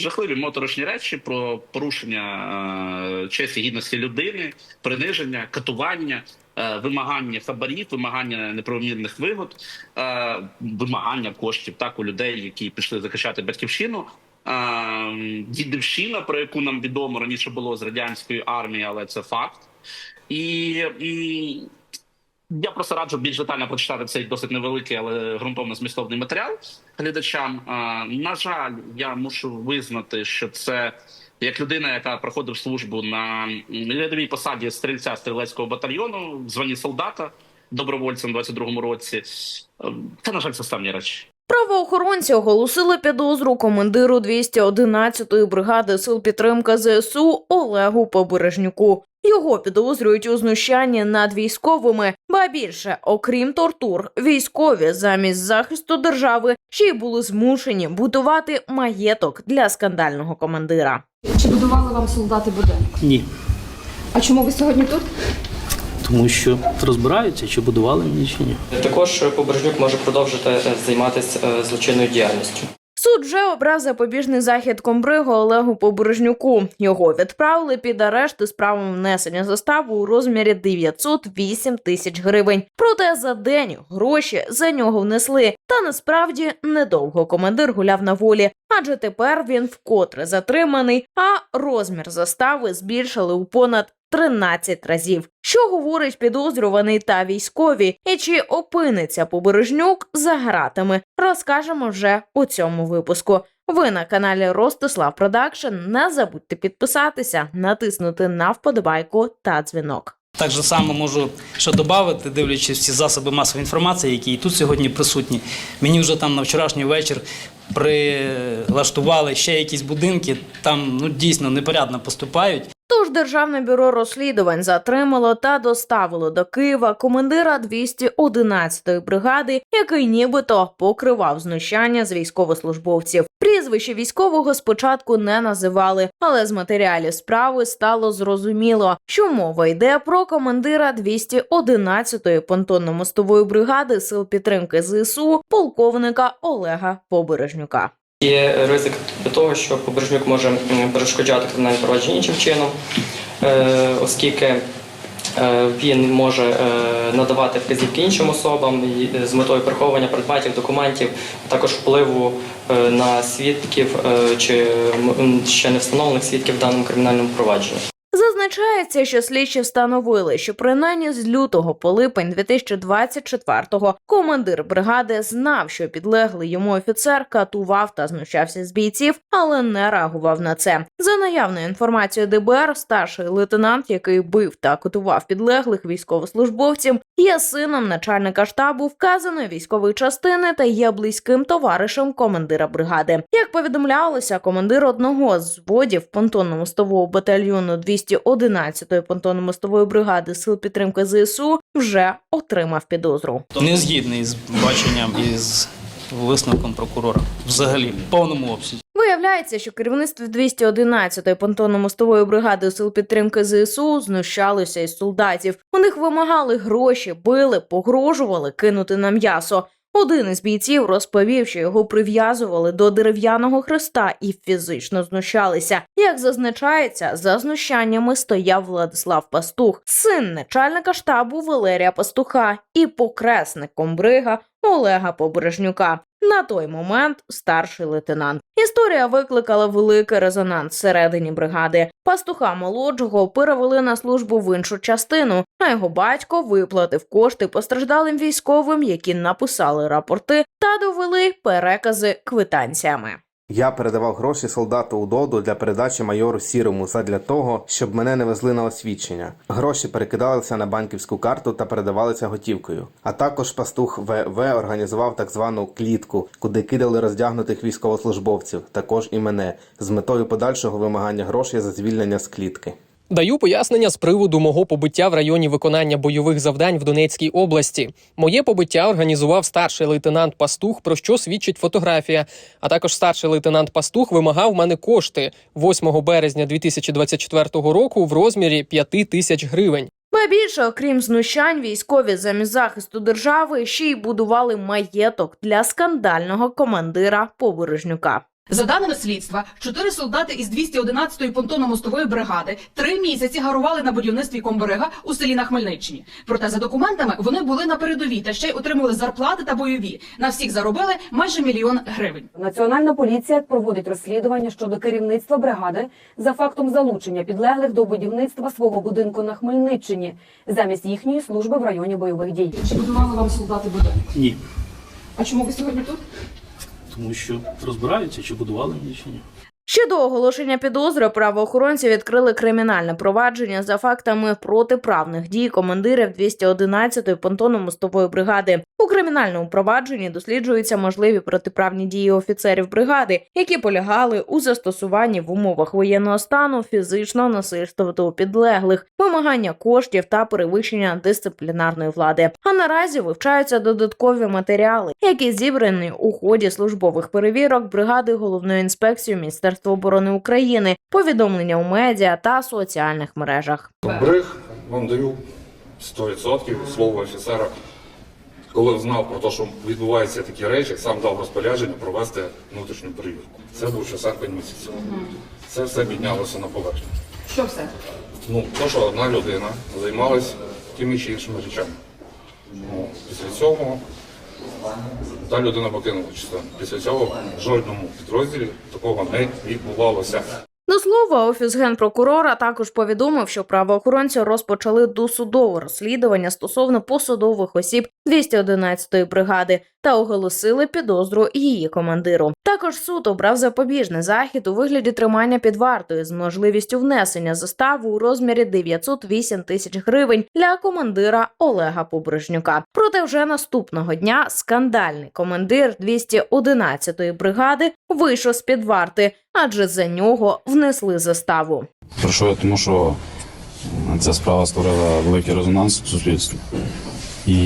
жахливі моторошні речі про порушення е, честі гідності людини, приниження, катування, е, вимагання хабарів, вимагання неправомірних вигод, е, вимагання коштів так у людей, які пішли захищати батьківщину. Дідівщина, про яку нам відомо раніше було з радянської армії, але це факт. І, і я просто раджу більш детально прочитати цей досить невеликий, але ґрунтовно змістовний матеріал глядачам. На жаль, я мушу визнати, що це як людина, яка проходив службу на рядовій посаді стрільця стрілецького батальйону, в званні солдата добровольцем у 22-му році. Це, на жаль, составні речі. Правоохоронці оголосили підозру командиру 211-ї бригади сил підтримки ЗСУ Олегу Побережнюку. Його підозрюють у знущанні над військовими, ба більше, окрім тортур, військові замість захисту держави ще й були змушені будувати маєток для скандального командира. Чи будували вам солдати будинок? Ні. А чому ви сьогодні тут? Тому що розбираються, чи будували мені, чи ні. Також Побережнюк може продовжити е, займатися е, злочинною діяльністю. Суд вже обрав запобіжний захід комбригу Олегу Побережнюку. Його відправили під арешт із правом внесення застави у розмірі 908 тисяч гривень. Проте за день гроші за нього внесли. Та насправді недовго командир гуляв на волі, адже тепер він вкотре затриманий, а розмір застави збільшили у понад 13 разів. Що говорить підозрюваний та військові, і чи опиниться Побережнюк за гратами, розкажемо вже у цьому випуску. Ви на каналі Ростислав Продакшн. Не забудьте підписатися, натиснути на вподобайку та дзвінок. Так же само можу що додати, дивлячись всі засоби масової інформації, які і тут сьогодні присутні. Мені вже там на вчорашній вечір прилаштували ще якісь будинки, там ну дійсно непорядно поступають. Тож Державне бюро розслідувань затримало та доставило до Києва командира 211-ї бригади, який нібито покривав знущання з військовослужбовців. Прізвище військового спочатку не називали, але з матеріалів справи стало зрозуміло, що мова йде про командира 211-ї понтонно-мостової бригади сил підтримки ЗСУ полковника Олега Побережнюка. Є ризик того, що Побережнюк може перешкоджати кримінальне провадження іншим чином, е, оскільки е, він може е, надавати вказівки іншим особам з метою приховування предметів, документів, також впливу на свідків чи ще не встановлених свідків в даному кримінальному провадженні. Зазначається, що слідчі встановили, що принаймні з лютого по липень 2024-го командир бригади знав, що підлеглий йому офіцер катував та знущався з бійців, але не реагував на це. За наявною інформацією ДБР, старший лейтенант, який бив та катував підлеглих військовослужбовців, є сином начальника штабу вказаної військової частини та є близьким товаришем командира бригади. Як повідомлялося, командир одного з зводів понтонно-мостового батальйону 211-ї понтонно-мостової бригади сил підтримки ЗСУ вже отримав підозру. Не згідний з баченням і з висновком прокурора. Взагалі, в повному обсязі. Виявляється, що керівництво 211-ї понтонно-мостової бригади сил підтримки ЗСУ знущалося із солдатів. У них вимагали гроші, били, погрожували кинути на м'ясо. Один із бійців розповів, що його прив'язували до дерев'яного хреста і фізично знущалися. Як зазначається, за знущаннями стояв Владислав Пастух, син начальника штабу Валерія Пастуха і покресник комбрига Олега Побережнюка. На той момент старший лейтенант. Історія викликала великий резонанс всередині бригади. Пастуха молодшого перевели на службу в іншу частину, а його батько виплатив кошти постраждалим військовим, які написали рапорти та довели перекази квитанціями. Я передавав гроші солдату Удоду для передачі майору Сірому задля того, щоб мене не везли на освідчення. Гроші перекидалися на банківську карту та передавалися готівкою. А також пастух ВВ організував так звану клітку, куди кидали роздягнутих військовослужбовців, також і мене, з метою подальшого вимагання грошей за звільнення з клітки. Даю пояснення з приводу мого побиття в районі виконання бойових завдань в Донецькій області. Моє побиття організував старший лейтенант Пастух, про що свідчить фотографія. А також старший лейтенант Пастух вимагав мене кошти 8 березня 2024 року в розмірі 5 тисяч гривень. Ба більше, окрім знущань, військові замість захисту держави ще й будували маєток для скандального командира Побережнюка. За даними слідства, чотири солдати із 211-ї понтонно-мостової бригади три місяці гарували на будівництві комберега у селі на Хмельниччині. Проте за документами вони були на передовій та ще й отримали зарплати та бойові. На всіх заробили майже мільйон гривень. Національна поліція проводить розслідування щодо керівництва бригади за фактом залучення підлеглих до будівництва свого будинку на Хмельниччині замість їхньої служби в районі бойових дій. Чи будували вам солдати будинок? Ні, А чому ви сьогодні тут? Тому що розбираються, чи будували мені, чи ні. Ще до оголошення підозри правоохоронці відкрили кримінальне провадження за фактами протиправних дій командирів 211-ї понтонно-мостової бригади. У кримінальному провадженні досліджуються можливі протиправні дії офіцерів бригади, які полягали у застосуванні в умовах воєнного стану фізичного насильства до підлеглих, вимагання коштів та перевищення дисциплінарної влади. А наразі вивчаються додаткові матеріали, які зібрані у ході службових перевірок бригади головної інспекції Міністерства оборони України, повідомлення у медіа та соціальних мережах. Бриг вам даю 100% слово офіцера. Коли знав про те, що відбуваються такі речі, сам дав розпорядження провести внутрішню перевірку. Це був ще серпень місяць. Це все піднялося на поверхню. Що все? Ну, то, що одна людина займалась тими чи іншими речами. Ну, після цього та людина покинула чисто. Після цього в жодному підрозділі такого не відбувалося. До слова, офіс генпрокурора також повідомив, що правоохоронці розпочали досудове розслідування стосовно посадових осіб 211-ї бригади та оголосили підозру її командиру. Також суд обрав запобіжний захід у вигляді тримання під вартою з можливістю внесення застави у розмірі 908 тисяч гривень для командира Олега Побрежнюка. Проте вже наступного дня скандальний командир 211-ї бригади вийшов з під варти, адже за нього внесли заставу. Про що я? Тому що ця справа створила великий резонанс в суспільстві. І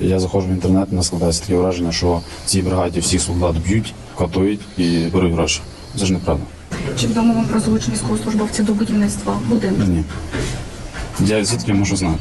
я заходжу в інтернет, і не складається таке враження, що в цій бригаді всіх солдат б'ють, катують і беруть гроші. Це ж неправда. Чи відомо вам про залучення військовослужбовців до будівництва будинку? Ні. Я звідки можу знати?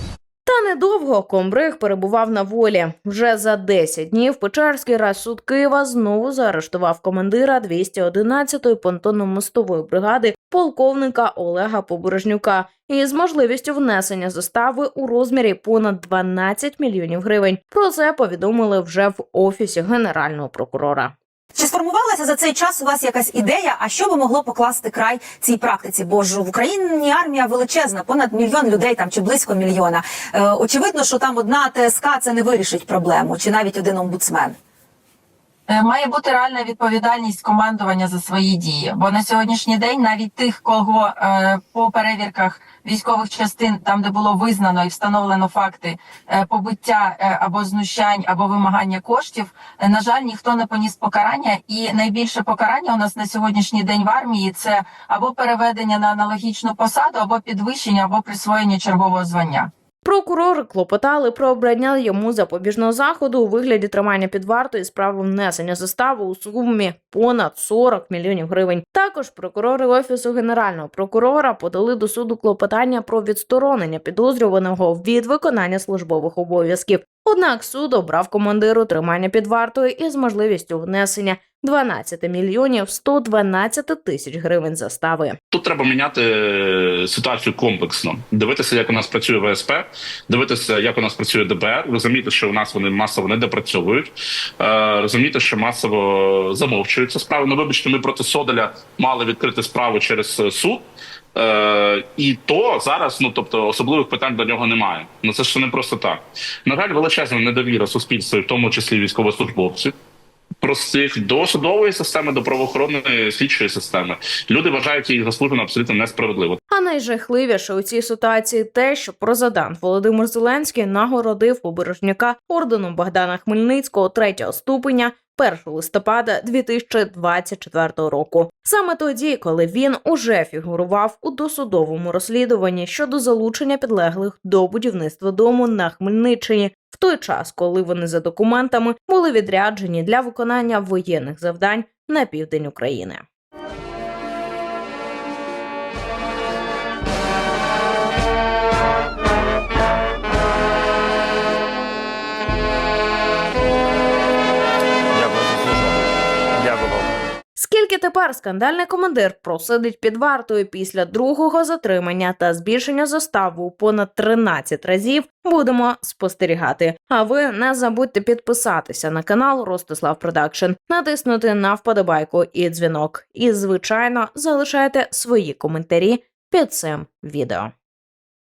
Та недовго комбриг перебував на волі. Вже за 10 днів Печерський райсуд Києва знову заарештував командира 211-ї понтонно-мостової бригади полковника Олега Побережнюка із можливістю внесення застави у розмірі понад 12 мільйонів гривень. Про це повідомили вже в офісі генерального прокурора. Чи сформувалася за цей час у вас якась ідея, а що би могло покласти край цій практиці? Бо ж в Україні армія величезна, понад мільйон людей там чи близько мільйона. Е, очевидно, що там одна ТСК це не вирішить проблему, чи навіть один омбудсмен. Е, Має бути реальна відповідальність командування за свої дії. Бо на сьогоднішній день навіть тих, кого е, по перевірках військових частин, там де було визнано і встановлено факти е, побиття е, або знущань, або вимагання коштів, е, на жаль, ніхто не поніс покарання. І найбільше покарання у нас на сьогоднішній день в армії це або переведення на аналогічну посаду, або підвищення, або присвоєння чергового звання. Прокурори клопотали про обрання йому запобіжного заходу у вигляді тримання під вартою з правом внесення застави у сумі понад 40 мільйонів гривень. Також прокурори офісу генерального прокурора подали до суду клопотання про відсторонення підозрюваного від виконання службових обов'язків. Однак суд обрав командиру тримання під вартою із можливістю внесення 12 мільйонів 112 тисяч гривень застави. Тут треба міняти е, ситуацію комплексно, дивитися, як у нас працює ВСП, дивитися, як у нас працює ДБР, розуміти, що у нас вони масово не допрацьовують, е, розуміти, що масово замовчуються справи. Ну, вибачте, ми проти Соделя мали відкрити справу через е, суд. Е, і то зараз, ну тобто, особливих питань до нього немає. Ну це ж не просто так. На жаль, величезна недовіра суспільства, в тому числі військовослужбовців. Простих до судової системи, до правоохоронної слідчої системи люди вважають її заслужено абсолютно несправедливо. А найжахливіше у цій ситуації те, що президент Володимир Зеленський нагородив побережняка орденом Богдана Хмельницького третього ступеня 1 листопада 2024 року. Саме тоді, коли він уже фігурував у досудовому розслідуванні щодо залучення підлеглих до будівництва дому на Хмельниччині, в той час, коли вони за документами були відряджені для виконання воєнних завдань на південь України. Тепер скандальний командир просидить під вартою після другого затримання та збільшення заставу понад 13 разів. Будемо спостерігати. А ви не забудьте підписатися на канал Ростислав Продакшн, натиснути на вподобайку і дзвінок. І, звичайно, залишайте свої коментарі під цим відео.